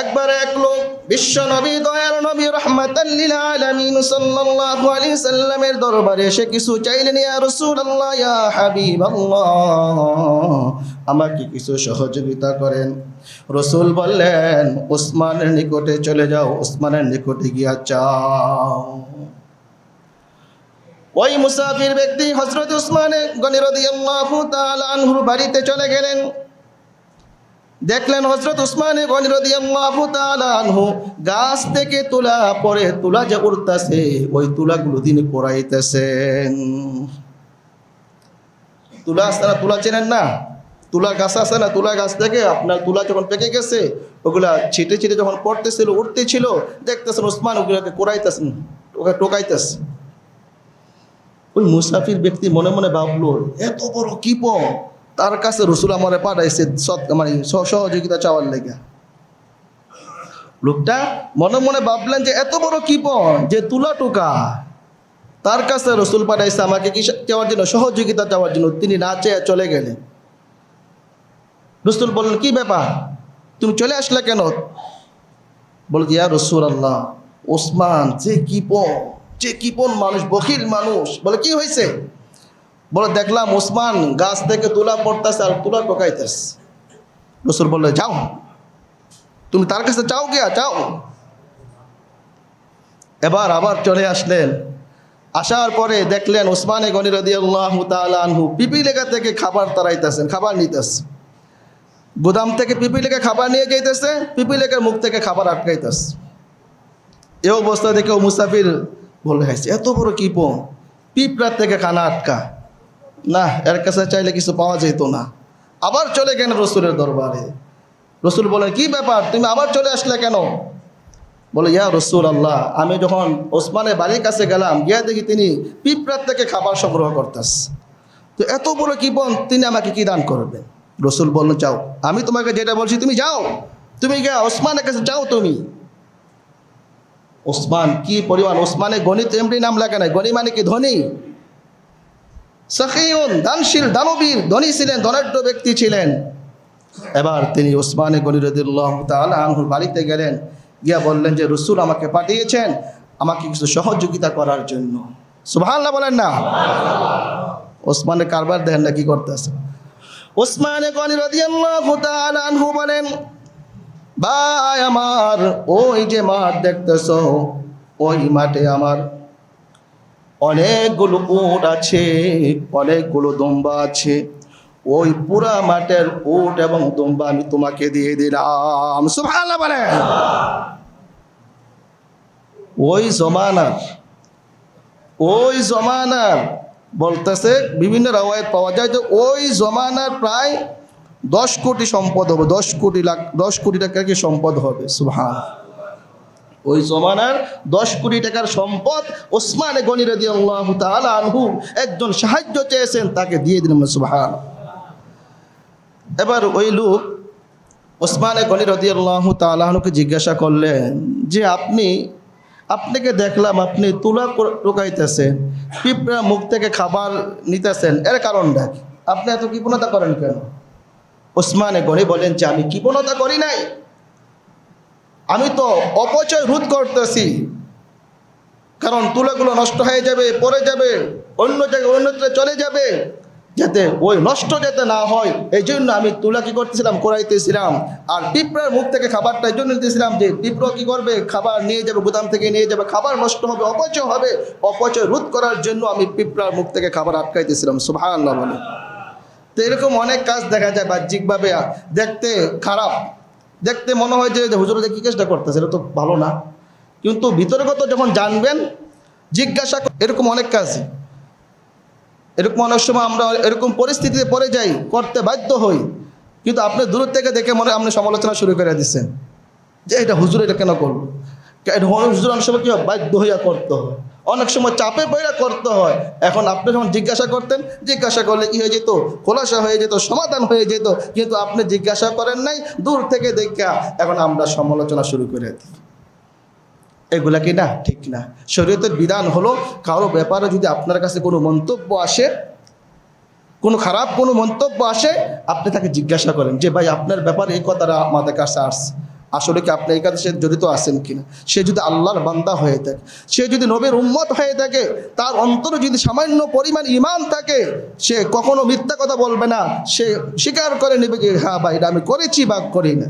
একবার এক লোক বিশ্ব নবী, দয়ার নবী রহমাতাল্লিল আলামিন সাল্লাল্লাহু আলাইহি সাল্লামের দরবারে এসে কিছু চাইলেন, ইয়া রাসূলুল্লাহ, ইয়া হাবিবাল্লাহ। আমাকে কিছু সহযোগিতা করেন। রসুল বললেন, উসমানের নিকটে চলে যাও, উসমানের নিকটে গিয়া চাও। ওই মুসাফির ব্যক্তি হজরত উসমানে গনিরদিয়াল্লাহু তাআলা আনহুর বাড়িতে চলে গেলেন। দেখলেন হজরত উসমানে আনহু গাছ থেকে তুলা পরে তুলা যে উড়তাছে, ওই তুলাগুলো তিনি পড়াইতেছেন তুলা আছে না তুলা চেনেন না? তুলা গাছ আছে না তুলা গাছ থেকে আপনার তুলা যখন পেকে গেছে, ওগুলা ছিটে ছিটে যখন পড়তেছিল উঠতেছিল দেখতেছেন উসমান ওগুলোকে কোরাইতেছেন ওকে টোকাইতেছে ওই মুসাফির ব্যক্তি মনে মনে ভাবলো, এত বড় কিপ তার কাছে রসুল আমারে পাঠাইছে সৎ মানে সহযোগিতা চাওয়ার লেগে। লোকটা মনে মনে ভাবলেন যে এত বড় কিপন যে তুলা টোকা। তার কাছে রসুল পাঠাইছে আমাকে কি চাওয়ার জন্য, সহযোগিতা চাওয়ার জন্য। তিনি না চেয়ে চলে গেলেন। রসুল বললেন, কি ব্যাপার? তুমি চলে আসলে কেন? বলে ইয়া রসুল আল্লাহ ওসমান যে কিপন যে কিপন মানুষ বকিল মানুষ। বলে, কি হয়েছে বলে, দেখলাম ওসমান গাছ থেকে তুলা পড়তেছে আর তুলা টোকাইতেছে রসুল বললে, যাও। তুমি তার কাছে চাও গিয়া চাও এবার আবার চলে আসলেন। আসার পরে দেখলেন ওসমানে গনি রদি আল্লাহ আনহু পিপিলেখা থেকে খাবার তারাইতেছেন, খাবার নিতেছে। গুদাম থেকে পিপিলেখা খাবার নিয়ে যাইতেছে পিপিলেখার মুখ থেকে খাবার আটকাইতেছে। এ অবস্থা দেখে ও মুসাফির বলে হাসছে এত বড় কিপ পিঁপড়ার থেকে খানা আটকা। না, এর কাছে চাইলে কিছু পাওয়া যেত না। আবার চলে গেলেন রসুলের দরবারে। রসুল বলেন কি ব্যাপার? তুমি আবার চলে আসলে কেন? বলে, ইয়া রসুল আল্লাহ আমি যখন ওসমানের বাড়ির কাছে গেলাম, গিয়া দেখি তিনি পিঁপড়ার থেকে খাবার সংগ্রহ করতেস তো এত বড় কি বোন? তিনি আমাকে কি দান করবেন? রসুল বললেন, যাও, আমি তোমাকে যেটা বলছি, তুমি যাও। তুমি গিয়া ওসমানের কাছে যাও তুমি। ওসমান, কি পরিমাণ? ওসমানের গণিত এমনি নাম লেখা নাই। গণি মানে কি? ধনী? সখিউন, দানশীল, দানবীর, ধনী ছিলেন, ধনাঢ্য ব্যক্তি ছিলেন। এবার তিনি ওসমানে গনিরদুল্লাহ তাআলা আনহুর বাড়িতে গেলেন। গিয়া বললেন যে, রসুল আমাকে পাঠিয়েছেন আমাকে কিছু সহযোগিতা করার জন্য। সুবহানাল্লাহ বলেন না। ওসমানের কারবার দেখেন না কি করতেছে। ওসমানে গনিরদিয়াল্লাহু তাআলা আনহু বলেন, ভাই আমার, ওই যে মাঠ দেখতেছ, ওই মাঠে আমার অনেকগুলো উট আছে, অনেকগুলো দম্বা আছে। ওই পুরা মাঠের উট এবং দম্বা আমি তোমাকে দিয়ে দিলাম। সুবহানাল্লাহ বলেন ওই জমানার ওই জমানার বলতেছে, বিভিন্ন রাওয়ায়ত পাওয়া যায় যে ওই জমানার প্রায় দশ কোটি সম্পদ হবে, দশ কোটি লাখ, দশ কোটি টাকার কি সম্পদ হবে? সুবহান ওই জমানার দশ কোটি টাকার সম্পদ ওসমানে গনি রদি আল্লাহ আনহু একজন সাহায্য চেয়েছেন, তাকে দিয়ে দিলেন সুবহান। এবার ওই লোক ওসমানে গনি রদি আল্লাহ তালাহনুকে জিজ্ঞাসা করলেন যে, আপনি, আপনাকে দেখলাম আপনি তুলা টোকাইতেছেন পিঁপড়া মুখ থেকে খাবার নিতেছেন, এর কারণটা? আপনি এত কৃপণতা করেন কেন? ওসমানে গনি বলেন যে, আমি কৃপণতা করি নাই। আমি তো অপচয় রোধ করতেছি। কারণ তুলাগুলো নষ্ট হয়ে যাবে পরে যাবে, অন্য জায়গায় অন্যত্র চলে যাবে, যাতে ওই নষ্ট যাতে না হয়। এই জন্য আমি তুলা কি করতেছিলাম করাইতেছিলাম আর পিঁপড়ার মুখ থেকে খাবারটা এই জন্য নিতেছিলাম যে, পিঁপড়ো কি করবে? খাবার নিয়ে যাবে, গুদাম থেকে নিয়ে যাবে, খাবার নষ্ট হবে, অপচয় হবে। অপচয় রোধ করার জন্য আমি পিঁপড়ার মুখ থেকে খাবার আটকাইতেছিলাম সুভাষ আল্লাহ বলে। তো এরকম অনেক কাজ দেখা যায় বাহ্যিকভাবে। দেখতে খারাপ। দেখতে মনে হয় যে হুজুর কি কাজটা করতেছে, এটা তো ভালো না। কিন্তু ভিতরগত যখন জানবেন, জিজ্ঞাসা এরকম অনেক কাজ। এরকম অনেক সময় আমরা এরকম পরিস্থিতিতে পড়ে যাই, করতে বাধ্য হই। কিন্তু আপনি দূর থেকে দেখে মনে আপনি সমালোচনা শুরু করে দিচ্ছেন। যে এটা হুজুর এটা কেন করব হুজুর অনেক সময় কি বাধ্য হইয়া করতে হয়। অনেক সময় চাপে পড়া করতে হয়। এখন আপনি যখন জিজ্ঞাসা করতেন, জিজ্ঞাসা করলে কি হয়ে যেত? খোলাসা হয়ে যেত, সমাধান হয়ে যেত, কিন্তু আপনি জিজ্ঞাসা করেন নাই, দূর থেকে দেখা এখন আমরা সমালোচনা শুরু করে দিই। এগুলা কি না? ঠিক না। শরীয়তের বিধান হলো, কারও ব্যাপারে যদি আপনার কাছে কোনো মন্তব্য আসে, কোনো খারাপ কোনো মন্তব্য আসে, আপনি তাকে জিজ্ঞাসা করেন যে, ভাই, আপনার ব্যাপারে এই কথাটা আমাদের কাছে আসছে। আসলে কি আপনি এই কাজে সে জড়িত আছেন কিনা? সে যদি আল্লাহর বান্দা হয়ে থাকে, সে যদি নবীর উম্মত হয়ে থাকে, তার অন্তরে যদি সামান্য পরিমাণ ইমান থাকে, সে কখনো মিথ্যা কথা বলবে না। সে স্বীকার করে নেবে যে হ্যাঁ ভাই, এটা আমি করেছি বা করি না